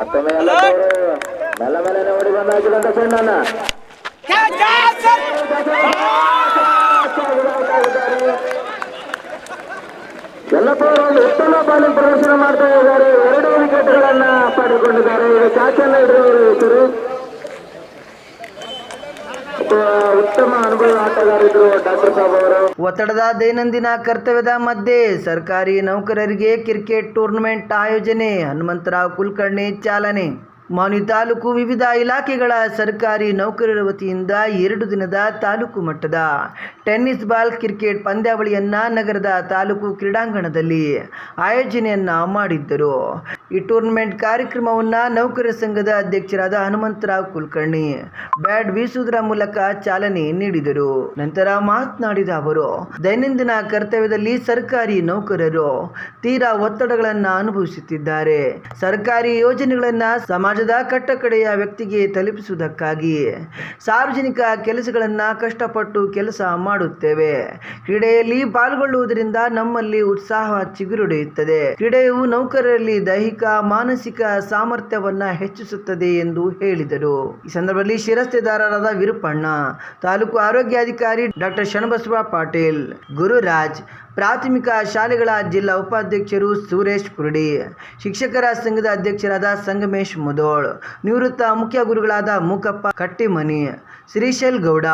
ಎಲ್ಲ ಮೆಲ್ಲನೆ ಓಡಿ ಬಂದು ಹಾಕಿದಂತ ಚೆಂಡನ್ನ ಎಲ್ಲಪ್ಪವರು ಒಂದು ಉತ್ತಮ ಬಾಲಿಂಗ್ ಪ್ರದರ್ಶನ ಮಾಡ್ತಾ ಇದ್ದಾರೆ. ಎರಡು ವಿಕೆಟ್ಗಳನ್ನ ಪಡೆದುಕೊಂಡಿದ್ದಾರೆ. ಈಗ ಚಾಚನ್ನ ಇಡುವವರು ಹೆಸರು ಉತ್ತಮ ಅನುಭವ ಡಾಕ್ಟರ್ ಸಾಬ್ ಒತ್ತಡದ ದೈನಂದಿನ ಕರ್ತವ್ಯದ ಮಧ್ಯೆ ಸರ್ಕಾರಿ ನೌಕರರಿಗೆ ಕ್ರಿಕೆಟ್ ಟೂರ್ನಮೆಂಟ್ ಆಯೋಜನೆ, ಹನುಮಂತರಾವ್ ಕುಲಕರ್ಣಿ ಚಾಲನೆ. ಮಾನ್ವಿ ತಾಲೂಕು ವಿವಿಧ ಇಲಾಖೆಗಳ ಸರ್ಕಾರಿ ನೌಕರರ ವತಿಯಿಂದ ಎರಡು ದಿನದ ತಾಲೂಕು ಮಟ್ಟದ ಟೆನ್ನಿಸ್ ಬಾಲ್ ಕ್ರಿಕೆಟ್ ಪಂದ್ಯಾವಳಿಯನ್ನ ನಗರದ ತಾಲೂಕು ಕ್ರೀಡಾಂಗಣದಲ್ಲಿ ಆಯೋಜನೆಯನ್ನ ಮಾಡಿದ್ದರು. ಈ ಟೂರ್ನಮೆಂಟ್ ಕಾರ್ಯಕ್ರಮವನ್ನ ನೌಕರ ಸಂಘದ ಅಧ್ಯಕ್ಷರಾದ ಹನುಮಂತರಾವ್ ಕುಲಕರ್ಣಿ, ಬ್ಯಾಟ್ ಬೀಸುವುದರ ಮೂಲಕ ಚಾಲನೆ ನೀಡಿದರು. ನಂತರ ಮಾತನಾಡಿದ ಅವರು, ದೈನಂದಿನ ಕರ್ತವ್ಯದಲ್ಲಿ ಸರ್ಕಾರಿ ನೌಕರರು ತೀರಾ ಒತ್ತಡಗಳನ್ನು ಅನುಭವಿಸುತ್ತಿದ್ದಾರೆ. ಸರ್ಕಾರಿ ಯೋಜನೆಗಳನ್ನ ಸಮಾಜದ ಕಟ್ಟಕಡೆಯ ವ್ಯಕ್ತಿಗೆ ತಲುಪಿಸುವುದಕ್ಕಾಗಿ ಸಾರ್ವಜನಿಕ ಕೆಲಸಗಳನ್ನ ಕಷ್ಟಪಟ್ಟು ಕೆಲಸ ಮಾಡುತ್ತೇವೆ. ಕ್ರೀಡೆಯಲ್ಲಿ ಪಾಲ್ಗೊಳ್ಳುವುದರಿಂದ ನಮ್ಮಲ್ಲಿ ಉತ್ಸಾಹ ಚಿಗುರುಡೆಯುತ್ತದೆ ಕ್ರೀಡೆಯು ನೌಕರರಲ್ಲಿ ದೈಹಿಕ ಮಾನಸಿಕ ಸಾಮರ್ಥ್ಯವನ್ನ ಹೆಚ್ಚಿಸುತ್ತದೆ ಎಂದು ಹೇಳಿದರು. ಈ ಸಂದರ್ಭದಲ್ಲಿ ಶಿರಸ್ತೆದಾರರಾದ ವಿರುಪಣ್ಣ ತಾಲೂಕು ಆರೋಗ್ಯಾಧಿಕಾರಿ ಡಾಕ್ಟರ್ ಶಣಬಸವ ಪಾಟೀಲ್, ಗುರುರಾಜ್, ಪ್ರಾಥಮಿಕ ಶಾಲೆಗಳ ಜಿಲ್ಲಾ ಉಪಾಧ್ಯಕ್ಷರು ಸುರೇಶ್ ಕುರುಡಿ, ಶಿಕ್ಷಕರ ಸಂಘದ ಅಧ್ಯಕ್ಷರಾದ ಸಂಗಮೇಶ್ ಮುದೋಳ್, ನಿವೃತ್ತ ಮುಖ್ಯ ಗುರುಗಳಾದ ಮೂಕಪ್ಪ ಕಟ್ಟಿಮನಿ, ಶ್ರೀಶೈಲ್ ಗೌಡ,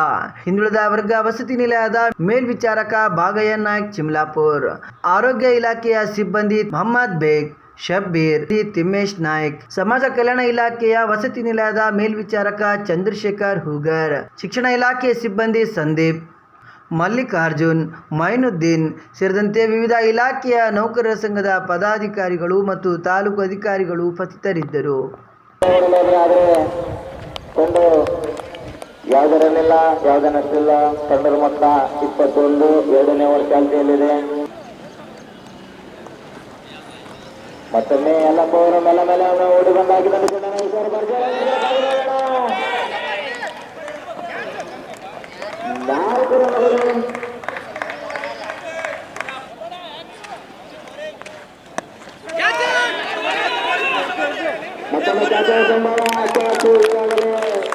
ಹಿಂದುಳಿದ ವರ್ಗ ವಸತಿ ನಿಲಯದ ಮೇಲ್ವಿಚಾರಕ ಭಾಗಯ್ಯ ನಾಯ್ಕ್ ಚಿಮ್ಲಾಪುರ್, ಆರೋಗ್ಯ ಇಲಾಖೆಯ ಸಿಬ್ಬಂದಿ ಮೊಹಮ್ಮದ್ ಬೇಗ್ ಶಬ್ಬೀರ್ ಟಿ. ತಿಮ್ಮೇಶ್ ನಾಯ್ಕ್ ಸಮಾಜ ಕಲ್ಯಾಣ ಇಲಾಖೆಯ ವಸತಿ ನಿಲಯದ ಮೇಲ್ವಿಚಾರಕ ಚಂದ್ರಶೇಖರ್ ಹುಗರ್, ಶಿಕ್ಷಣ ಇಲಾಖೆ ಸಿಬ್ಬಂದಿ ಸಂದೀಪ್, ಮಲ್ಲಿಕಾರ್ಜುನ್, ಮೈನುದ್ದೀನ್ ಸೇರಿದಂತೆ ವಿವಿಧ ಇಲಾಖೆಯ ನೌಕರರ ಸಂಘದ ಪದಾಧಿಕಾರಿಗಳು ಮತ್ತು ತಾಲೂಕು ಅಧಿಕಾರಿಗಳು ಉಪಸ್ಥಿತರಿದ್ದರು ಯಾವುದರನ್ನೆಲ್ಲ ಯಾವುದೇ ನಷ್ಟಿಲ್ಲ ತಂಡದ ಮೊತ್ತ ಇಪ್ಪತ್ತೊಂದು, ಎರಡನೇ ವರ್ಷ ಚಾಲ್ತಿಯಲ್ಲಿದೆ ಮತ್ತೊಮ್ಮೆ ಎಲ್ಲಪ್ಪ ಅವರು ಮೆಲ್ಲ ಮೆಲ್ಲ ಓಡಿ ಬಂದಾಗಿದ್ದ ನಾಲ್ಕು ರನ್ಗಳು ಮತ್ತೊಮ್ಮೆ ಚಾಚಾ ಸಂಭವ ಅಚ್ಚು ಈಗಾಗಲೇ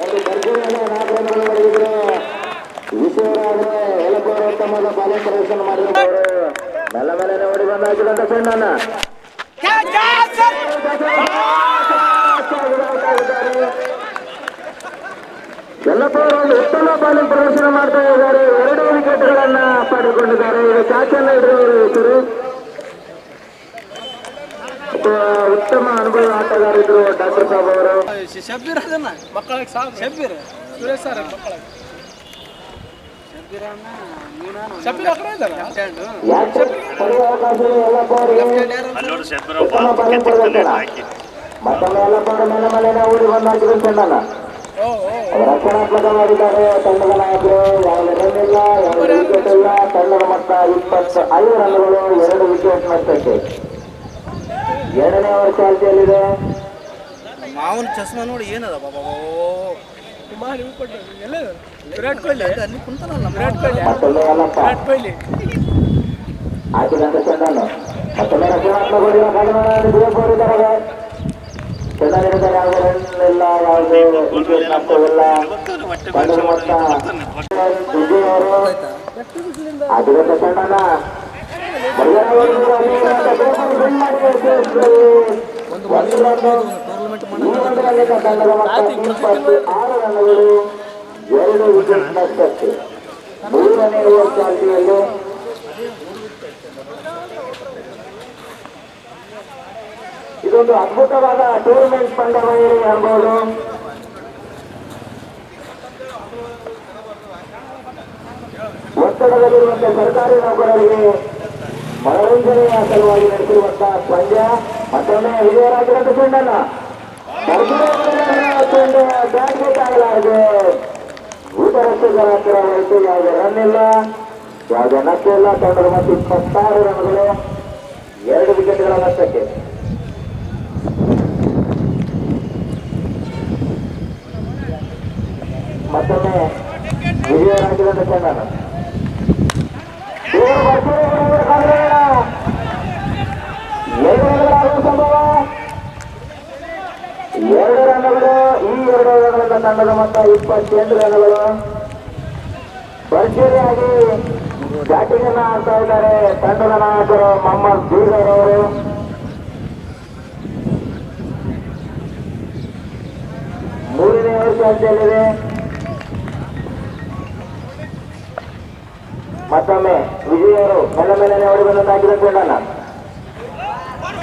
ಒಂದು ಭರ್ಜರಿಯಾದ ನಾಲ್ಕು ರನ್ಗಳು ಹೊಡೆದಿದ್ರು ವಿಶ್ವರಾದ್ರೆ ಎಲಪವರು ಉತ್ತಮವಾದ ಬಾಲಿಂಗ್ ಪ್ರದರ್ಶನ ಮಾಡಿದವರು ಮೆಲ್ಲ ಮೆಲ್ಲನೆ ಓಡಿ ಬಂದು ಹಾಕಿದಂತ ಚೆಂಡನ್ನ ಎಲ್ಲಪ್ಪವರು ಒಂದು ಉತ್ತಮ ಬಾಲಿಂಗ್ ಪ್ರದರ್ಶನ ಮಾಡ್ತಾ ಇದ್ದಾರೆ. ಎರಡು ವಿಕೆಟ್ಗಳನ್ನ ಪಡೆದುಕೊಂಡಿದ್ದಾರೆ. ಈಗ ಚಾಚನ್ನ ಹಿಡಿದವರು ಹೆಸರು ಉತ್ತಮ ಅನುಭವ ಆಟಗಾರಿದ್ರು ಡಾಕ್ಟರ್ ಸಾಬ್ ಅವರು. ಶಬ್ಬೀರ್ ಅದನ್ನ ಮಕ್ಕಳಿಗೆ ಸಾಕು. ಶಬ್ಬೀರ್, ಸುರೇಶ್ ಸರ್, ಮಕ್ಕಳಿಗೆ. ಅಲ್ಲೋಡು ಶಬ್ಬರ ಮತ್ತೊಮ್ಮೆ ಮೇಲೆ ಮೇಲೆ ಓಡಿ ಬಂದು ರಕ್ಷಣಾತ್ಮಕವಾಗಿದ್ದಾರೆ ತಂಡದ ನಾಯಕರು ಯಾವ ರನ್ ಇಲ್ಲ ಯಾವ ವಿಕೆಟ್ ಇಲ್ಲ ತಂಡದ ಮೊತ್ತ ಇಪ್ಪತ್ತು ಐದು ರನ್ಗಳು ಎರಡು ವಿಕೆಟ್ ನಷ್ಟಕ್ಕೆ ಎರಡನೇ ಓವರ್ ಚಾಲ್ತಿಯಲ್ಲಿದೆ. ಮಾವನ ಚಸ್ಮಾ ನೋಡಿ ಏನದ? ಬಾಬಾ ಮಾಡಿ ಕೊಟ್ಟು ಎಲ್ಲ ವಿರಾಟ್ ಕೊಹ್ಲಿ ಅಲ್ಲಿ ಕುಂತಾನಲ್ಲ ವಿರಾಟ್ ಕೊಹ್ಲಿ ವಿರಾಟ್ ಕೊಹ್ಲಿ ಒಂದು ರನ್ ಮೂರನೆಯ ರನ್ಗಳು ಎರಡು ವಿಕೆಟ್ ನಷ್ಟಕ್ಕೆ ಮೂರನೇ ಓವರ್ ಚಾಲ್ತಿಯಲ್ಲಿ ಇದೊಂದು ಅದ್ಭುತವಾದ ಟೂರ್ನಮೆಂಟ್ ಪಂದ್ಯವಾಗಿದೆ ಎಂಬುದು ಒತ್ತಡದಲ್ಲಿರುವಂತಹ ಸರ್ಕಾರಿ ನೌಕರರಿಗೆ ಮನರಂಜನೆಯ ಸಲುವಾಗಿ ನಡೆಸಿರುವಂತಹ ಪಂದ್ಯ. ಮತ್ತೊಮ್ಮೆ ವಿಜಯರಾಜರಂತ ಚೆಂಡನ್ನ ಬ್ಯಾಟ್ಮಿಟನ್ ತಾಗಲಾರದೆ ಊಟರಕ್ಷಕರ ಜನ ಹೋಯಿತು ಯಾವುದೇ ರನ್ ಇಲ್ಲ ಯಾವುದೇ ನಷ್ಟ ಇಲ್ಲ ತಂಡದ ಮತ್ತು ಇಪ್ಪತ್ತಾರು ರನ್ಗಳು ಎರಡು ವಿಕೆಟ್ಗಳ ನಷ್ಟಕ್ಕೆ ಮತ್ತೊಮ್ಮೆ ವಿಜಯರಾಜರಂತ ಚೆಂಡನ್ನ ಇವರು ಭರ್ಜರಿ ಹೊಡೆಯುವ ಕಾರಣ ಎರಡು ರನ್ಗಳಾಗುವ ಸಂಭವ ಎರಡು ರನ್ಗಳು ಈ ಓವರ್ಗಳಿಂದ ತಂಡದ ಮೊತ್ತ ಇಪ್ಪತ್ತೆಂಟು ರನ್ಗಳು ಭರ್ಜರಿಯಾಗಿ ಬ್ಯಾಟಿಂಗ್ ಆಡ್ತಾ ಇದ್ದಾರೆ. ತಂಡದ ನಾಯಕರು ಮೊಹಮ್ಮದ್ ಬೀದರ್ ಅವರು. ಮೂರನೇ ವರ್ಷ ಅಂತೇಳಿದೆ ಮತ್ತೊಮ್ಮೆ ವಿಜಯ್ ಅವರು ಮೆಲ್ಲ ಮೇಲೆ ಹೊಡಿ ಬಂದು ಹಾಕಿದ ಚೆಂಡನ್ನ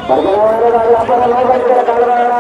ಬರ್ಗಲವಾದ ಅಬ್ಬರ ನೋಡ್ಬಂದಿದ್ದಾರೆ ಕಾಲುಗಾರ